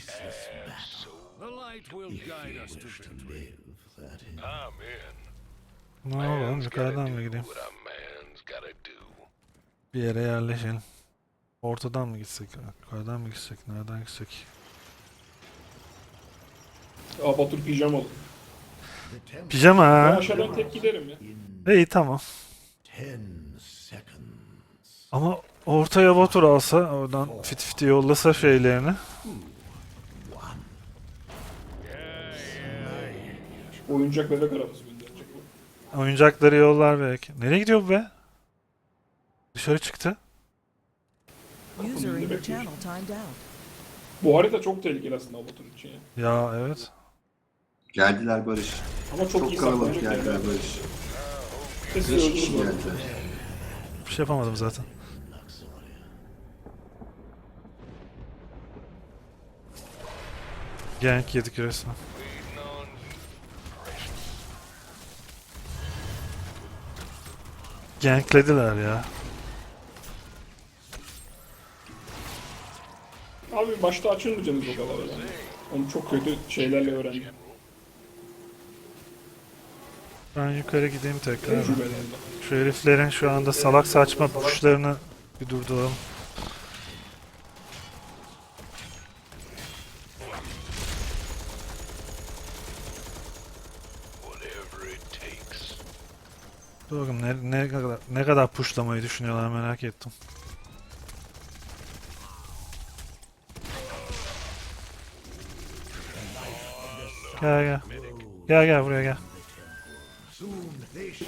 ceaseless battle. The light will guide us to Wish to victory. live, that is. I'm in. Ne yapalım Man's gotta yukarıdan mı do gideyim? what a man's gotta do. Bir yere yerleşelim. Ortadan mı gitsek? Yukarıdan mı gitsek? Nereden gitsek? Aa Batur pijamalı. The temple Pijama Ben ha. aşağıdan tek giderim ya. in İyi tamam. ten seconds. Ama ortaya Batur alsa oradan fit fit yollasa şeylerini. Oyuncak bebek arabası gönderecek bu. Oyuncakları yollar belki. Nereye gidiyor bu be? Dışarı çıktı. User in your bekliyor. channel timed out. Bu harita çok tehlikeli aslında Batur için ya. Ya evet. Geldiler Barış. Ama çok, Çok iyi kalabalık saklanacak geldiler yerler. Barış. Kesin 5 kişi geldiler. Bir şey yapamadım zaten. Gank yedik resmen. Ganklediler ya. Abi başta açılmayacaksınız o kadar ya. Onu çok kötü şeylerle öğrendim. Ben yukarı gideyim tekrar. Şu heriflerin şu anda salak saçma puşlarını bir durduralım. Bakalım ne, ne kadar ne kadar puşlamayı düşünüyorlar merak ettim. Gel gel. Gel gel buraya gel.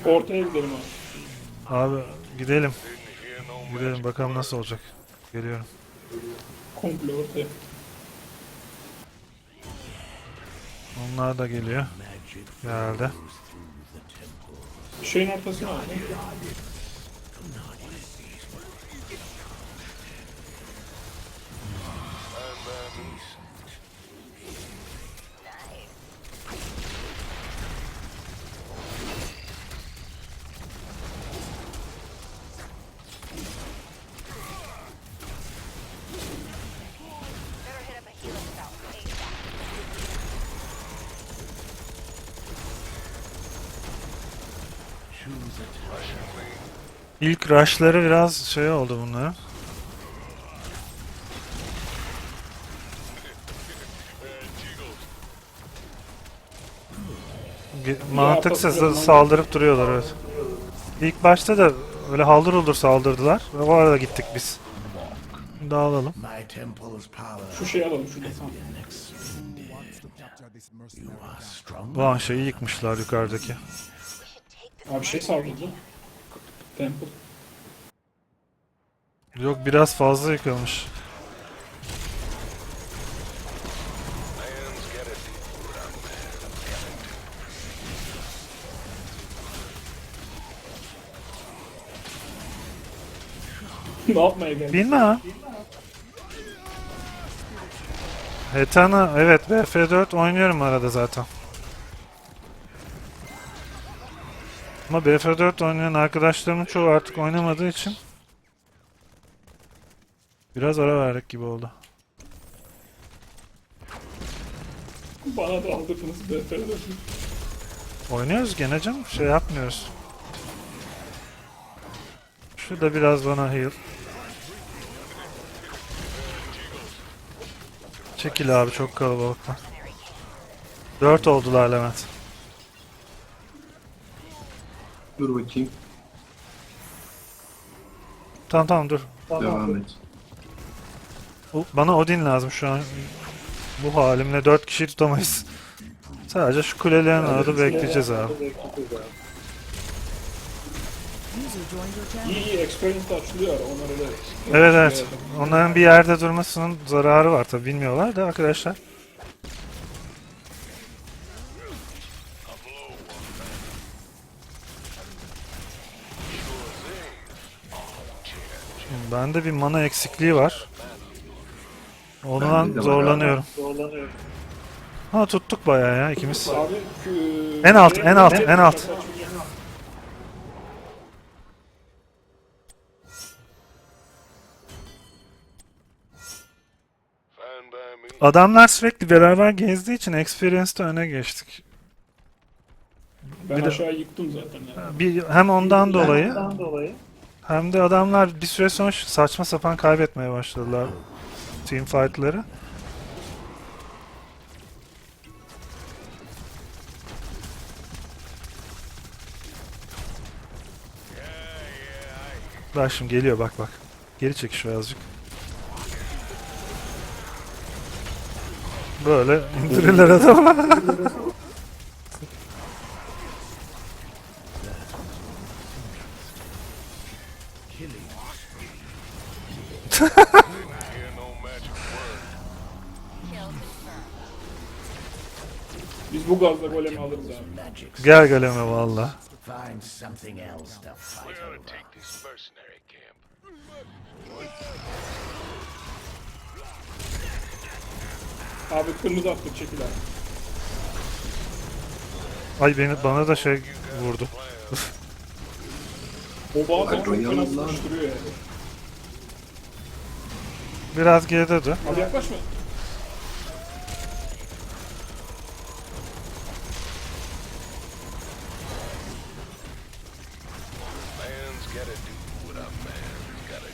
Ortaya gidelim abi. Abi gidelim. Gidelim bakalım nasıl olacak. Geliyorum. Komple ortaya. Onlar da geliyor. Geldi. Şeyin ortasına İlk rushları biraz şey oldu bunların. Mantıksız saldırıp duruyorlar evet. İlk başta da öyle haldır uldur saldırdılar. Ve o arada gittik biz. Dağılalım. Şu şeyi alalım şuradan. Tamam. Ulan şeyi yıkmışlar yukarıdaki. Abi şey saldırdı. Temple. Yok biraz fazla yıkılmış. ne yapmaya geldi? Bilmem. Hetana evet BF4 oynuyorum arada zaten. Ama BF4 oynayan arkadaşlarımın çoğu artık oynamadığı için biraz ara verdik gibi oldu. Bana da aldırdınız BF'de. Oynuyoruz gene canım şey yapmıyoruz. Şu da biraz bana heal. Çekil abi çok kalabalıklar. 4 oldular Levent. Dur bakayım. Tamam tamam dur. Devam et. Bu- Bana Odin lazım şu an. Bu halimle 4 kişiyi tutamayız. Sadece şu kulelerin arada bekleyeceğiz abi. User joined your channel. İyi iyi experience açılıyor. Onlar öyle. Evet evet. Onların bir yerde durmasının zararı var tabi bilmiyorlar da arkadaşlar. Bende bir mana eksikliği var. Ondan var zorlanıyorum. Ha tuttuk bayağı ya ikimiz. Abi En alt, en alt, en alt. Adamlar sürekli beraber gezdiği için Experience'da öne geçtik. Ben Bir de- aşağı yıktım zaten ya. Bir, hem ondan dolayı hem de adamlar bir süre sonra saçma sapan kaybetmeye başladılar team fight'ları. Bak şimdi geliyor bak bak. Geri çek şu azıcık. Böyle indirirler adamı. Biz bu gazla golemi alırız abi. Gel galeme valla. Find something else to fight Gotta over. take this mercenary camp. Abi kırmızı attık çekil abi. Ay beni bana da şey vurdu. O bazen çok Royal fena lan. sıkıştırıyor yani. Biraz geride dur. Abi yaklaşma.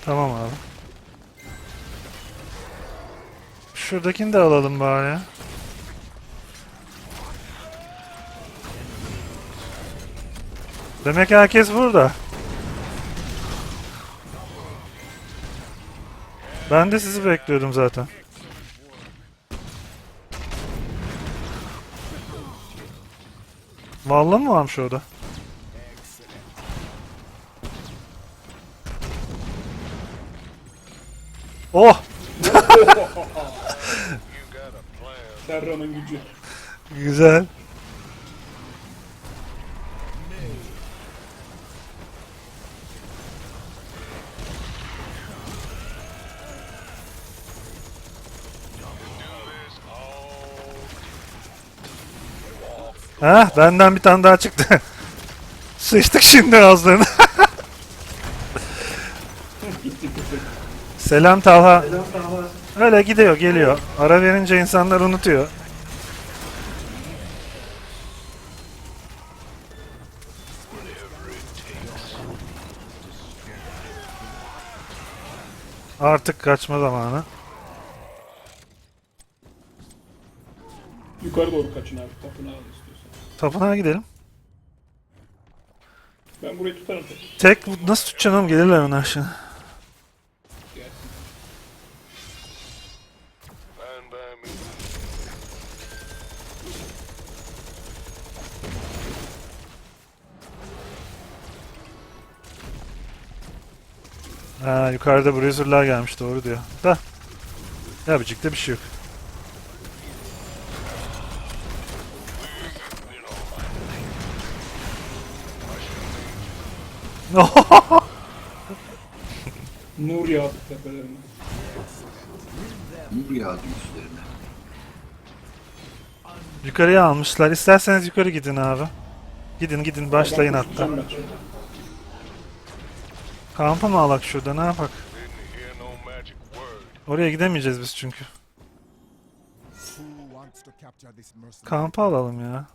Tamam abi. Şuradakini de alalım bari. ya. Demek herkes burada. Ben de sizi bekliyordum zaten. Vallahi mı varmış orada? Oh! Terra'nın gücü. Güzel. Ha, benden bir tane daha çıktı. Sıçtık şimdi ağızlarına. Gitti gitti. Selam Talha. Öyle gidiyor, geliyor. Ara verince insanlar unutuyor. Artık kaçma zamanı. Yukarı doğru kaçın abi. Tapınağı al istiyorsan. Tapınağa gidelim. Ben burayı tutarım tek. Tek nasıl tutacaksın oğlum? Gelirler onu aşağı. Ha, yukarıda Bruiser'lar gelmiş doğru diyor. Da. Yapacak da bir şey yok. Nur yağdı tepelerine. Nur yağdı üstlerine. Yukarıya almışlar. İsterseniz yukarı gidin abi. Gidin gidin başlayın hatta. şimdi. Kampa mı alak şurada ne yapak? Oraya gidemeyeceğiz biz çünkü. Kampa alalım ya.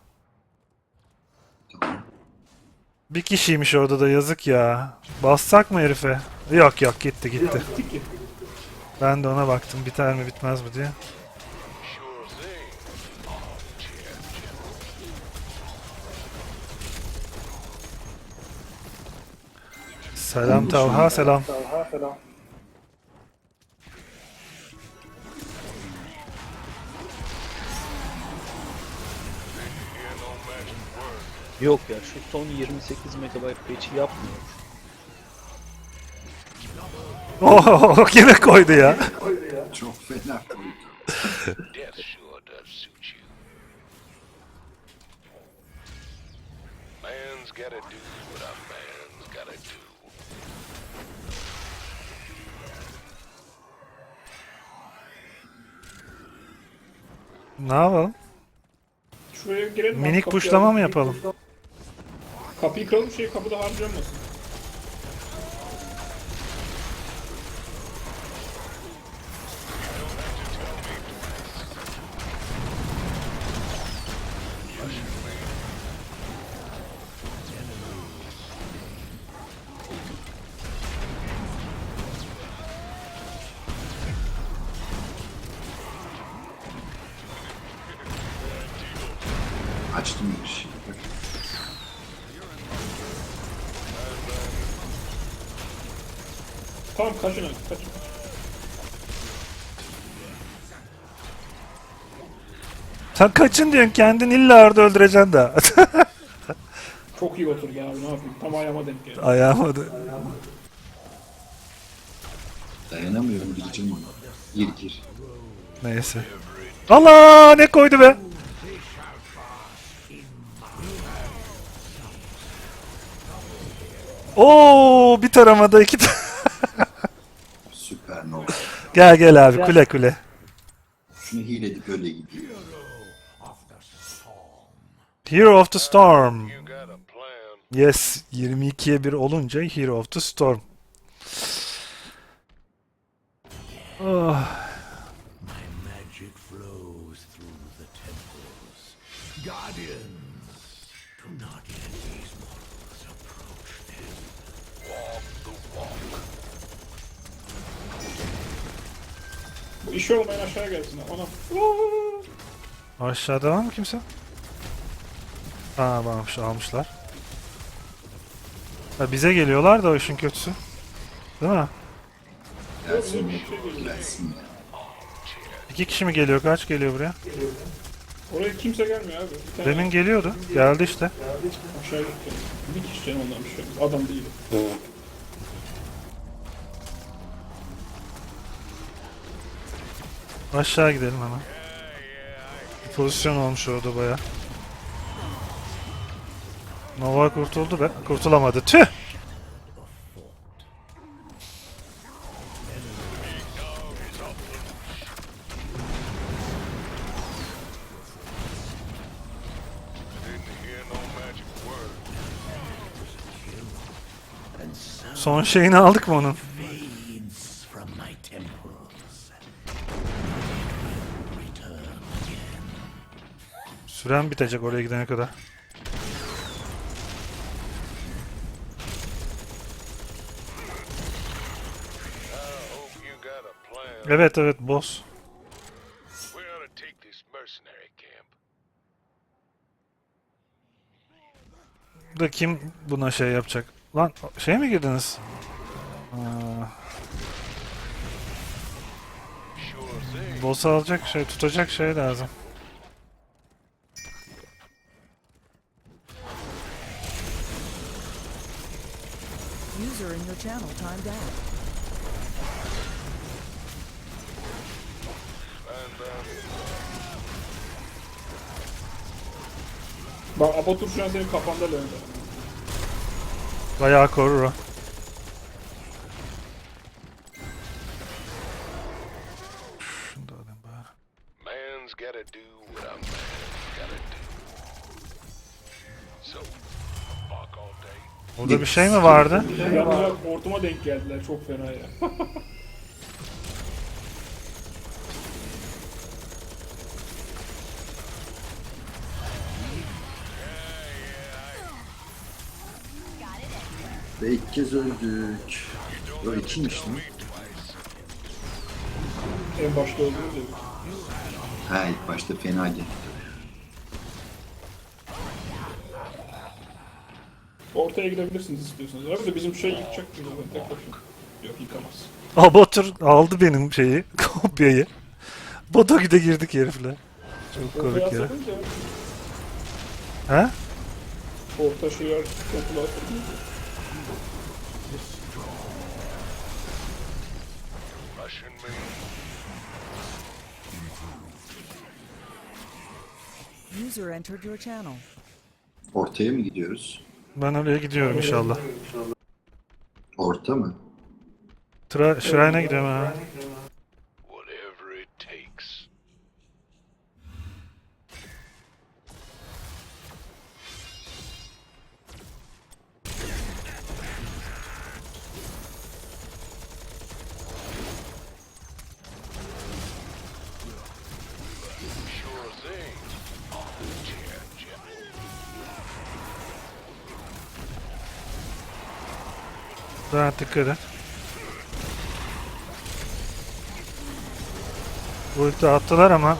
Bir kişiymiş orada da yazık ya. Bassak mı herife? Yok yok gitti gitti. Ben de ona baktım biter mi bitmez mi diye. Sure thing. Selam Talha selam. Yok ya şu son 28 MB patch'i yapmıyor. Oh yine koydu ya. Çok fena koydu. Death sure does suit you. Man's gotta do what a man's gotta do. Ne yapalım? Şuraya girelim. Minik kapıyı puşlama alalım. mı yapalım? Kapıyı kıralım şey kapıda harcanmasın. Tamam kaçın abi kaçın. Sen kaçın diyorsun kendin illa orada öldüreceksin de. Çok iyi oturdu abi ne yapayım. Tam ayağıma denk geldi. Ayağıma da. Dayanamıyorum gireceğim ona. Gir gir. Neyse. Allah ne koydu be? Oo bir taramada iki ta- Süper nova. Gel gel abi kule kule. Şunu heal edip öyle gidiyor. Hero of the Storm. Yes 22'ye 1 olunca Hero of the Storm. Oh. Bu işi olmayan aşağıya gelsin. Anam. Aşağıda var mı kimse? Aa varmış almışlar. Ha, bize geliyorlar da o işin kötüsü. Değil mi? Gelsin. Gelsin. İki kişi mi geliyor? Kaç geliyor buraya? Oraya kimse gelmiyor abi. Bir tane Demin geliyordu. Geldi işte. aşağı gitti. Bir kişi canım ondan bir şey. yok. Adam değil. Aşağı gidelim hemen. Bir pozisyon olmuş orada baya. Nova kurtuldu be. Kurtulamadı. Tüh! Son şeyini aldık mı onun? Süren bitecek oraya gidene kadar. Evet evet boss. Da kim buna şey yapacak? Lan şey mi girdiniz? Boss'u alacak şey tutacak şey lazım. User in your channel timed out. And Bak Apotur şu an senin kafanda Leon'da. Bayağı korur o. Burada bir şey mi vardı? Hortuma denk geldiler. Çok fena ya. Ve ilk kez öldük. O ikiymiş lan. en başta olduğumuz gibi. Ha ilk başta fena geldi. Ortaya gidebilirsiniz istiyorsanız. Abi de bizim şey yıkacak gibi ben tek başına. Yok yıkamaz. Abatur aldı benim şeyi, kopyayı. Botoki'de girdik herifle. Çok komik ya. atsadınca He? orta toplu atsadınca. Russian me. User entered your channel. Ortaya mı gidiyoruz? Ben oraya gidiyorum inşallah. Orta mı? Tra Shrine'a gidiyorum ha. Rahat dikkat et. Ulti attılar ama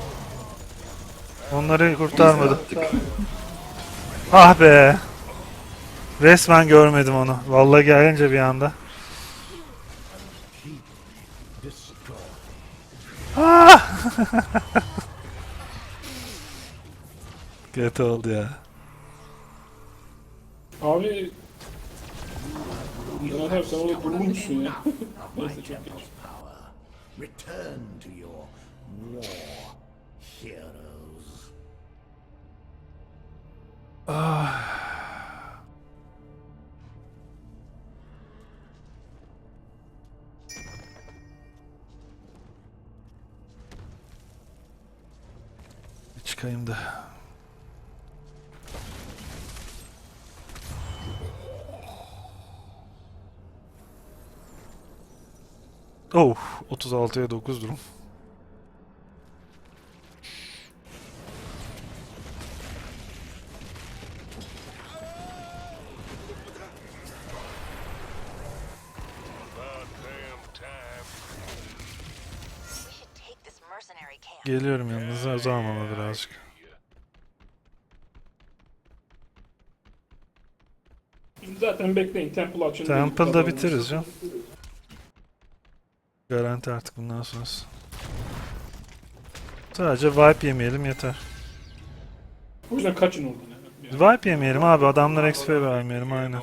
onları kurtarmadı. Ah be. Resmen görmedim onu. Vallahi gelince bir anda. Ah! Kötü oldu ya. Abi... Caner abi sen orada durmuşsun ya. Neyse çok geç. power. Return to your war heroes. Bir Çıkayım da. Oh, 36'ya 9 durum. Geliyorum yanınıza zaman ama birazcık. Zaten bekleyin. Temple açın. Temple'da bitiririz canım. Garanti artık bundan sonrası. Sadece wipe yemeyelim yeter. O yüzden kaçın oradan. Yani. Wipe yemeyelim abi adamlara XP vermeyelim aynen.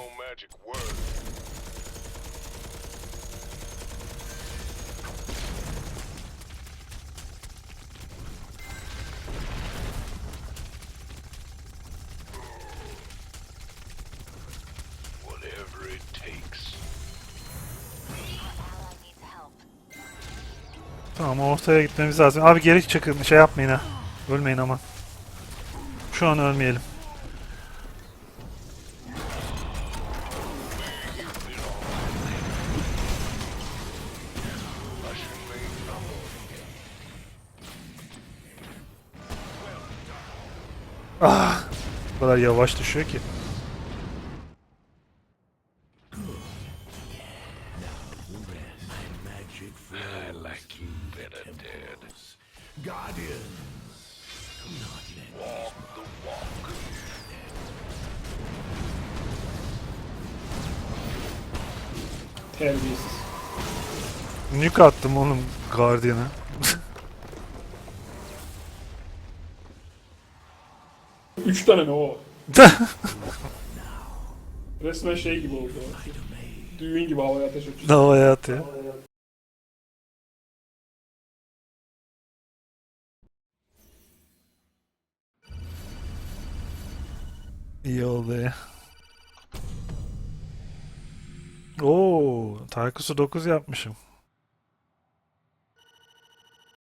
Ortaya gitmemiz lazım. Abi geri çıkın şey yapmayın ha. Ölmeyin aman. Şu an ölmeyelim. Ah! Bu kadar yavaş düşüyor ki. Terbiyesiz. Nuke attım oğlum Guardian'a. Üç tane mi o? Resmen şey gibi oldu. Düğün gibi havaya ateş açıyor. Havaya atıyor. İyi oldu ya. Oo, Tarkus'u 9 yapmışım.